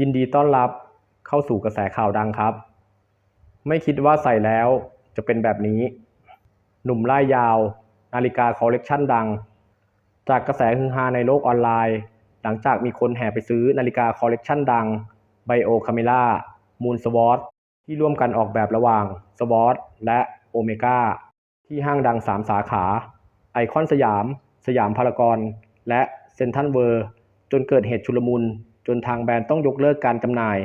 ยินดีต้อนรับเข้าสู่กระแสข่าวดังครับ ไม่คิดว่าใส่แล้วจะเป็นแบบนี้ หนุ่มล่ายยาว นาฬิกาคอลเลกชันดัง จากกระแสฮือฮาในโลกออนไลน์ หลังจากมีคนแห่ไปซื้อนาฬิกาคอลเลกชันดังไบโอคาเมล่ามูนสวอตที่ร่วมกันออกแบบระหว่างสวอตและโอเมก้าที่ห้างดัง 3 สาขา ไอคอนสยาม สยามพารากอนและเซ็นทรัลเวิร์จนเกิดเหตุชุลมุน จนทางแบรนด์ต้องยกเลิกการจำหน่าย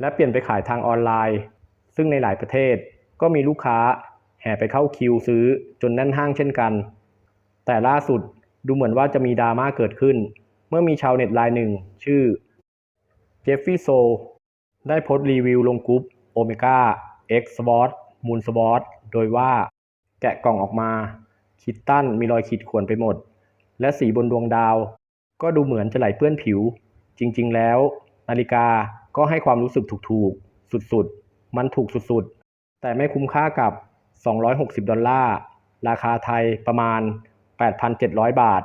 และเปลี่ยนไปขายทางออนไลน์ ซึ่งในหลายประเทศก็มีลูกค้าแห่ไปเข้าคิวซื้อจนแน่นห้างเช่นกัน แต่ล่าสุดดูเหมือนว่าจะมีดราม่าเกิดขึ้น เมื่อมีชาวเน็ตรายหนึ่ง ชื่อเจฟฟี่โซได้โพสต์รีวิวลงกรุ๊ปโอเมก้า X SWOT Moon SWOT โดยว่าแกะกล่องออกมา คิดตั้นมีรอยขีดข่วนไปหมด และสีบนดวงดาว ก็ดูเหมือนจะไหลเปื้อนผิว จริง ๆ แล้ว นาฬิกาก็ให้ความรู้สึกถูกๆ สุดๆ มันถูกสุดๆ แต่ไม่คุ้มค่ากับ 260 ดอลลาร์ ราคาไทยประมาณ 8,700 บาท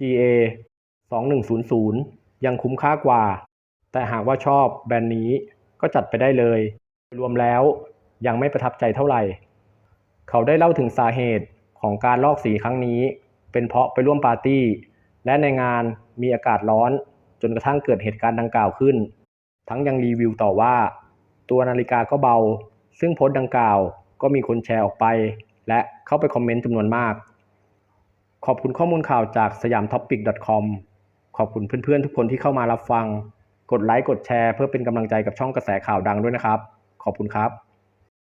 GA 2100 ยังคุ้มค่ากว่า แต่หากว่าชอบแบรนด์นี้ก็จัดไปได้เลย รวมแล้วยังไม่ประทับใจเท่าไหร่ เขาได้เล่าถึงสาเหตุของการลอกสีครั้งนี้ เป็นเพราะไปร่วมปาร์ตี้ และในงานมีอากาศร้อน จนกระทั่งเกิดเหตุการณ์ดังกล่าวขึ้น ทั้งยังรีวิวต่อว่า ตัวนาฬิกาก็เบา ซึ่งโพสต์ดังกล่าวก็มีคนแชร์ออกไป และเข้าไปคอมเมนต์จำนวนมาก ขอบคุณข้อมูลข่าวจากสยามท็อปปิก .com ขอบคุณเพื่อนๆ ทุกคนที่เข้ามารับฟัง กดไลค์กดแชร์เพื่อเป็นกำลังใจกับช่องกระแสข่าวดังด้วยนะครับ ขอบคุณครับ